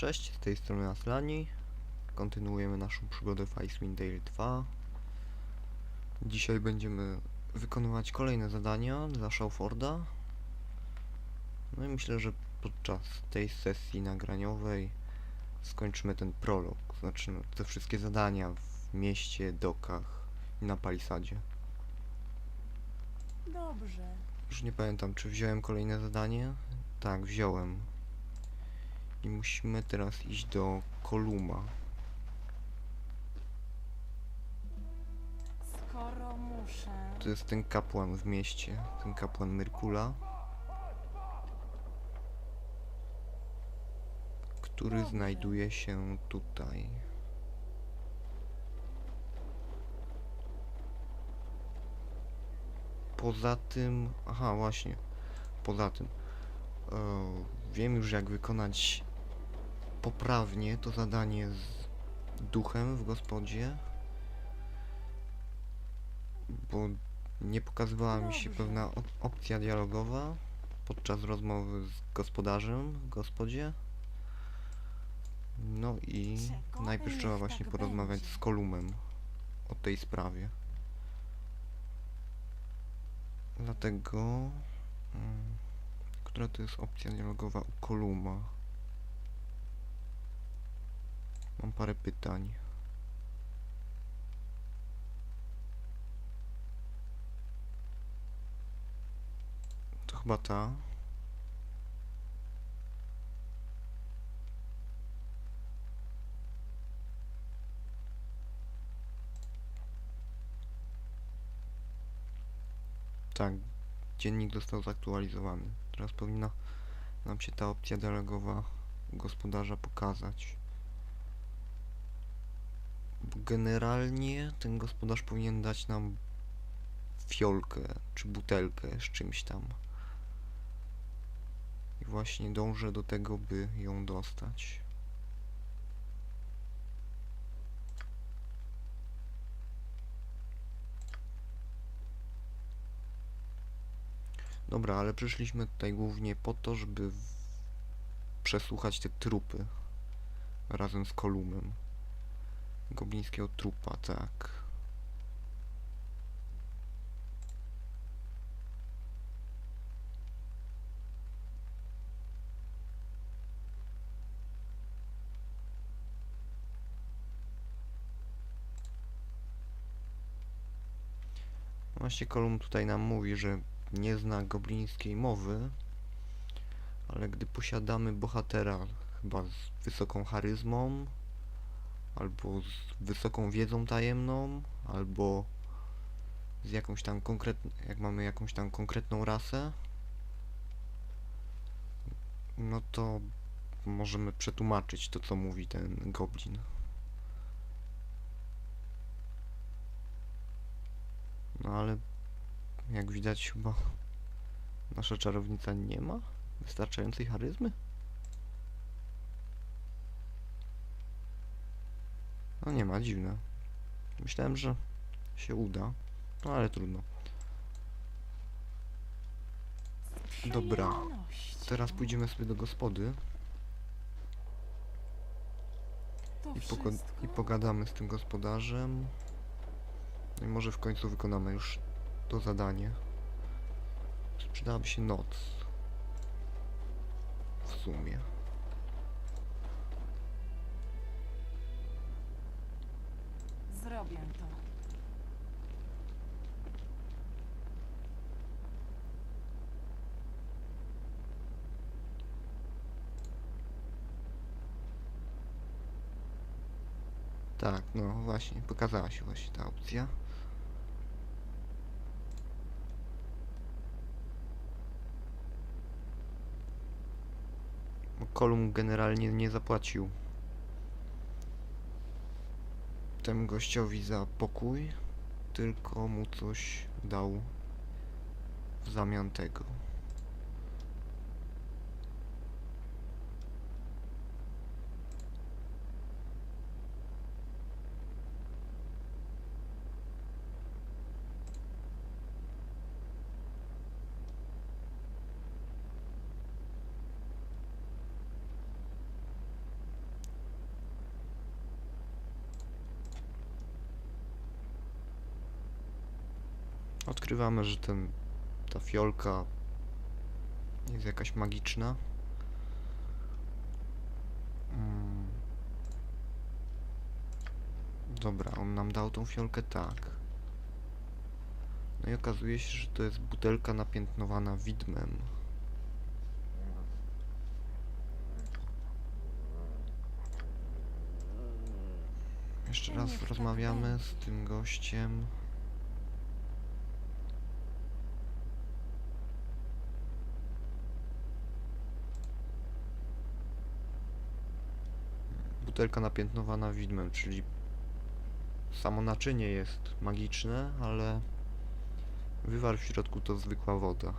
Cześć, z tej strony Aslani. Kontynuujemy naszą przygodę w Icewind Dale 2. Dzisiaj będziemy wykonywać kolejne zadania dla Shawforda. No i myślę, że podczas tej sesji nagraniowej skończymy ten prolog. Znaczy te wszystkie zadania w mieście, dokach i na palisadzie. Dobrze. Już nie pamiętam, czy wziąłem kolejne zadanie. Tak, wziąłem. I musimy teraz iść do Koluma. Skoro muszę. To jest ten kapłan w mieście, ten kapłan Myrkula. Który znajduje się tutaj. Poza tym, aha właśnie, poza tym, e, wiem już jak wykonać poprawnie to zadanie z duchem w gospodzie, bo nie pokazywała mi się pewna op- opcja dialogowa podczas rozmowy z gospodarzem w gospodzie. No i najpierw trzeba właśnie tak porozmawiać z. Kolumem o tej sprawie. Dlatego... Mm, która to jest opcja dialogowa u Koluma? Mam parę pytań. To chyba ta. Tak, dziennik został zaktualizowany. Teraz powinna nam się ta opcja dialogowa gospodarza pokazać. Generalnie ten gospodarz powinien dać nam fiolkę czy butelkę z czymś tam. I właśnie dążę do tego, by ją dostać. Dobra, ale przyszliśmy tutaj głównie po to, żeby przesłuchać te trupy razem z Kolumem. Goblińskiego trupa, tak. Właśnie Kolum tutaj nam mówi, że nie zna goblińskiej mowy, ale gdy posiadamy bohatera chyba z wysoką charyzmą, albo z wysoką wiedzą tajemną, albo z jakąś tam konkretną, jak mamy jakąś tam konkretną rasę, no to możemy przetłumaczyć to, co mówi ten goblin. No ale jak widać chyba nasza czarownica nie ma wystarczającej charyzmy. No nie ma, dziwne. Myślałem, że się uda, no ale trudno. Dobra. Teraz pójdziemy sobie do gospody i, i pogadamy z tym gospodarzem. No i może w końcu wykonamy już to zadanie. Przydałaby się noc. W sumie. Zrobię to. Tak, no właśnie, pokazała się właśnie ta opcja. Kolum generalnie nie zapłacił temu gościowi za pokój, tylko mu coś dał w zamian tego. Odkrywamy, że ten, ta fiolka jest jakaś magiczna. Mm. Dobra, on nam dał tą fiolkę tak. No i okazuje się, że to jest butelka napiętnowana widmem. Jeszcze raz rozmawiamy z tym gościem. Butelka napiętnowana widmem, czyli samo naczynie jest magiczne, ale wywar w środku to zwykła woda.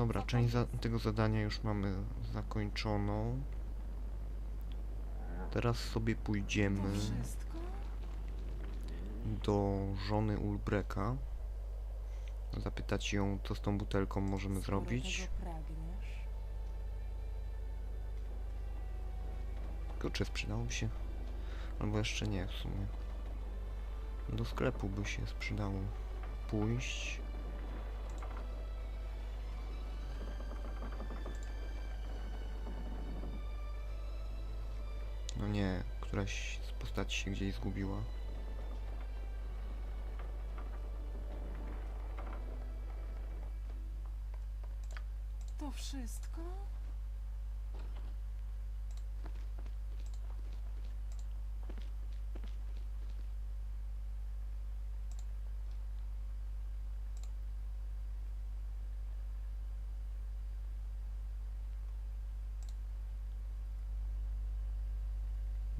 Dobra, część za tego zadania już mamy zakończoną. Teraz sobie pójdziemy do żony Ulbreka. Zapytać ją, co z tą butelką możemy zrobić. pragniesz, Kurczę, przydałoby się. Albo jeszcze nie w sumie. Do sklepu by się sprzedało pójść. No nie, któraś z postaci się gdzieś zgubiła. to wszystko?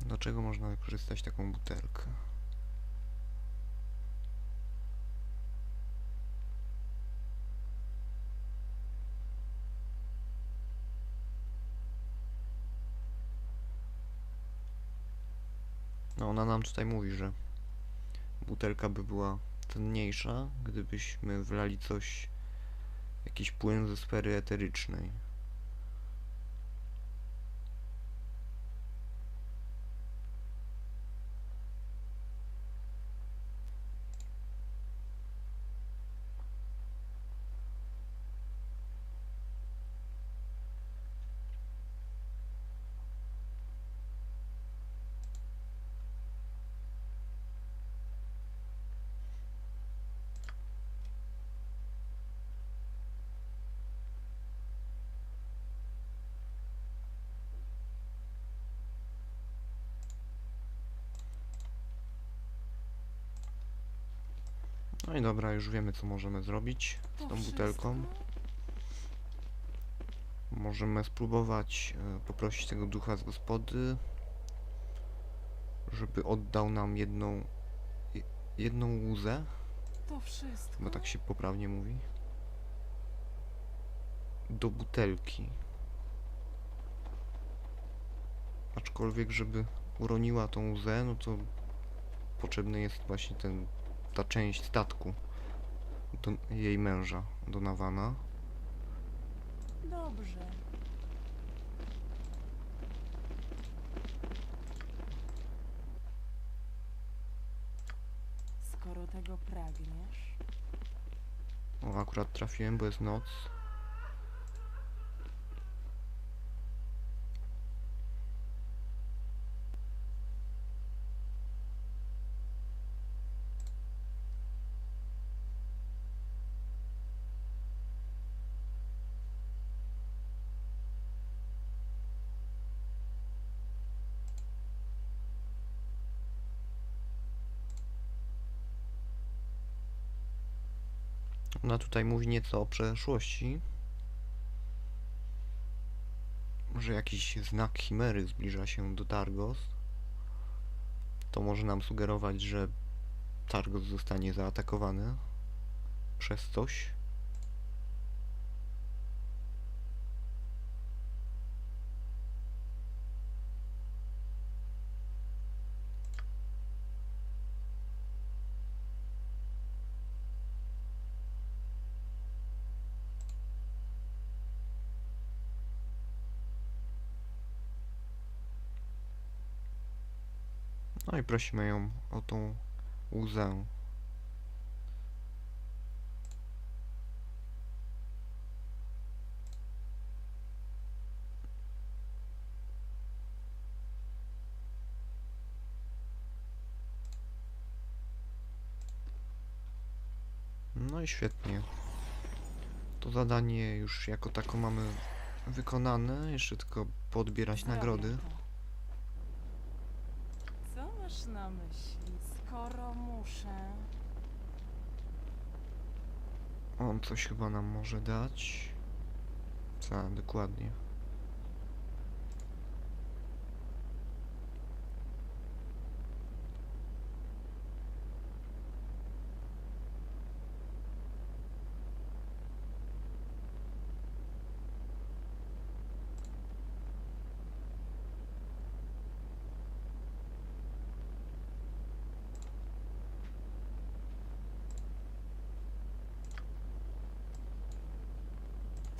Do czego można wykorzystać taką butelkę? No ona nam tutaj mówi, że butelka by była cenniejsza, gdybyśmy wlali coś, jakiś płyn ze sfery eterycznej. No i dobra, już wiemy co możemy zrobić z tą butelką. Możemy spróbować e, poprosić tego ducha z gospody, żeby oddał nam jedną, je- jedną łzę, To wszystko? bo tak się poprawnie mówi, do butelki. Aczkolwiek, żeby uroniła tą łzę, no to potrzebny jest właśnie ten, ta część statku do jej męża, Donawana. Dobrze. Skoro tego pragniesz, O, akurat trafiłem, bo jest noc. Ona tutaj mówi nieco o przeszłości. Że jakiś znak chimery zbliża się do Targos, to może nam sugerować, że Targos zostanie zaatakowany przez coś. No i prosimy ją o tą łzę. No i świetnie. To zadanie już jako tako mamy wykonane. Jeszcze tylko podbierać nagrody. Masz na myśli? Skoro muszę... On coś chyba nam może dać. Co, dokładnie.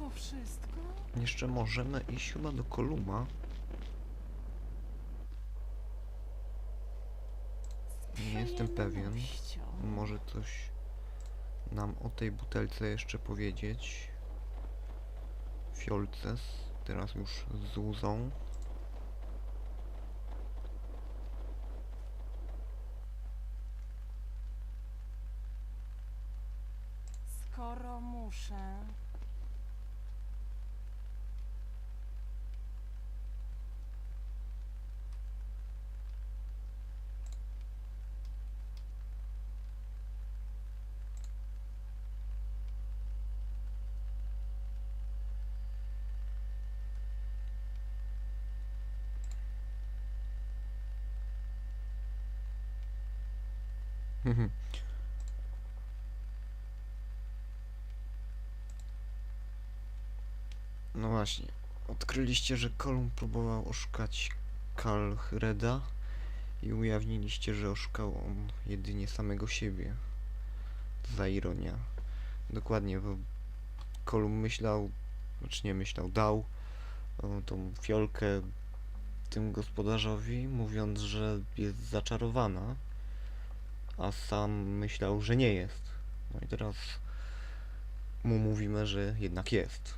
To wszystko? Jeszcze możemy iść chyba do Koluma. Nie jestem pewien. Może coś nam o tej butelce jeszcze powiedzieć. Fiolce, z- teraz już z łzą. Skoro muszę... No właśnie. Odkryliście, że Kolum próbował oszukać Kalhreda i ujawniliście, że oszukał on jedynie samego siebie. Za ironia. Dokładnie, bo Kolum myślał, znaczy nie myślał, dał e, tą fiolkę tym gospodarzowi, mówiąc, że jest zaczarowana, a sam myślał, że nie jest. No i teraz mu mówimy, że jednak jest.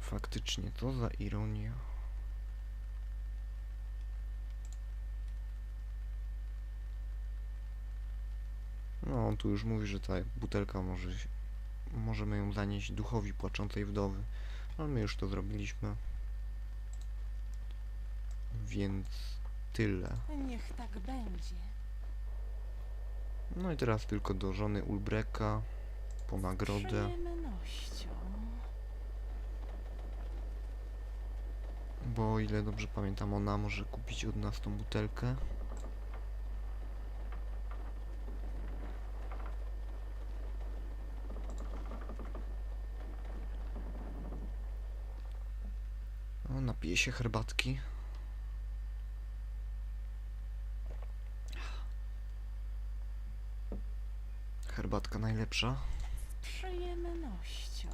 Faktycznie, co za ironia. No, on tu już mówi, że ta butelka może możemy ją zanieść duchowi płaczącej wdowy. Ale my już to zrobiliśmy. Więc tyle. Niech tak będzie. No i teraz tylko do żony Ulbreka po nagrodę. Bo o ile dobrze pamiętam, ona może kupić od nas tą butelkę. O, napije się herbatki. Herbatka najlepsza. Przyjemnością.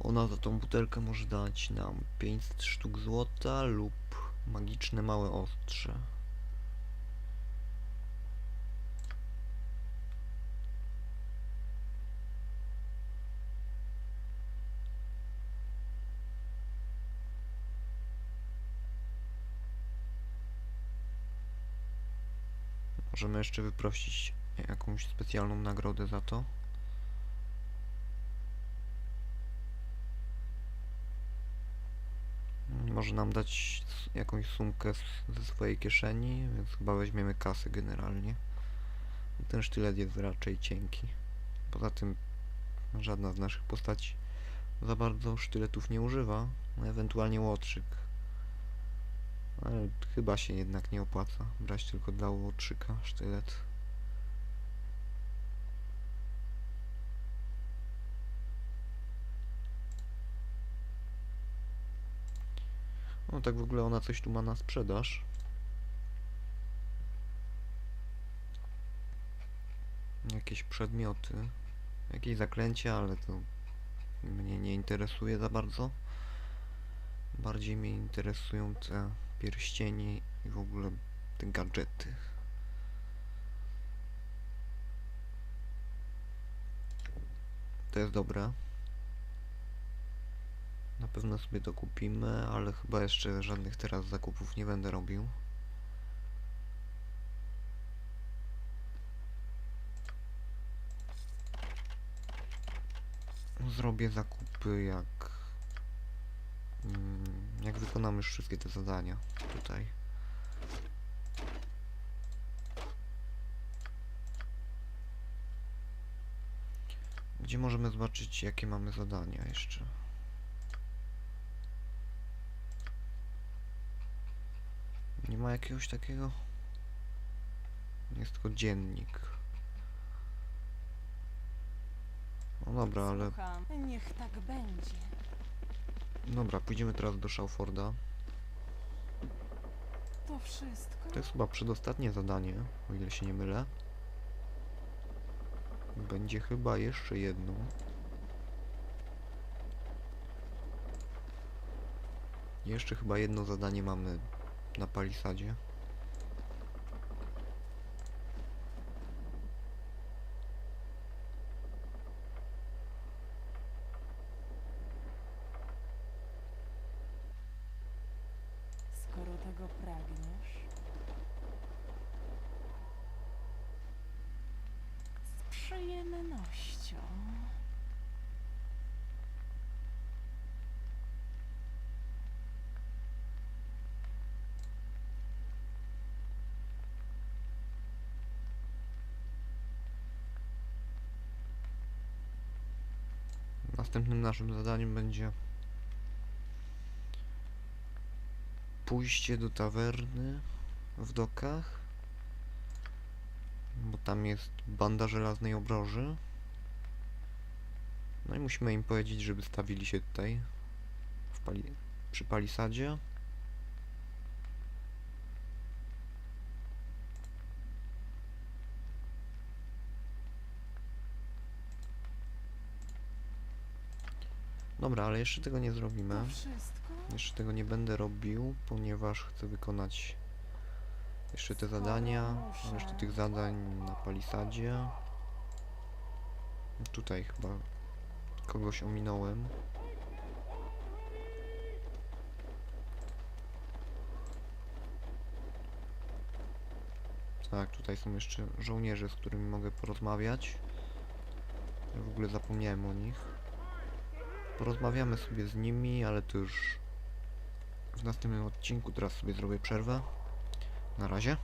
Ona za tą butelkę może dać nam 500 sztuk złota lub magiczne małe ostrze. Możemy jeszcze wyprosić jakąś specjalną nagrodę za to. może nam dać jakąś sumkę ze swojej kieszeni, więc chyba weźmiemy kasę generalnie. Ten sztylet jest raczej cienki. Poza tym żadna z naszych postaci za bardzo sztyletów nie używa, ewentualnie łotrzyk. Ale chyba się jednak nie opłaca brać tylko dla łotrzyka sztylet. No tak w ogóle ona coś tu ma na sprzedaż. Jakieś przedmioty. Jakieś zaklęcia, ale to mnie nie interesuje za bardzo. Bardziej mnie interesują te pierścienie i w ogóle te gadżety. To jest dobre. Na pewno sobie to kupimy, ale chyba jeszcze żadnych teraz zakupów nie będę robił. Zrobię zakupy jak jak wykonamy już wszystkie te zadania tutaj. Gdzie możemy zobaczyć jakie mamy zadania jeszcze? Nie ma jakiegoś takiego? Jest tylko dziennik. No dobra, ale. Niech tak będzie. Dobra, pójdziemy teraz do Schaufforda. To wszystko? To jest chyba przedostatnie zadanie, o ile się nie mylę. Będzie chyba jeszcze jedno. Jeszcze chyba jedno zadanie mamy na palisadzie. Tego pragniesz. Z przyjemnością. Następnym naszym zadaniem będzie pójście do tawerny w dokach, bo tam jest banda żelaznej obroży. No i musimy im powiedzieć, żeby stawili się tutaj pali przy palisadzie. Dobra, ale jeszcze tego nie zrobimy. Jeszcze tego nie będę robił, ponieważ chcę wykonać jeszcze te zadania. Jeszcze tych zadań na palisadzie. Tutaj chyba kogoś ominąłem. Tak, tutaj są jeszcze żołnierze, z którymi mogę porozmawiać. Ja w ogóle zapomniałem o nich. Porozmawiamy sobie z nimi, ale to już w następnym odcinku. Teraz sobie zrobię przerwę. Na razie.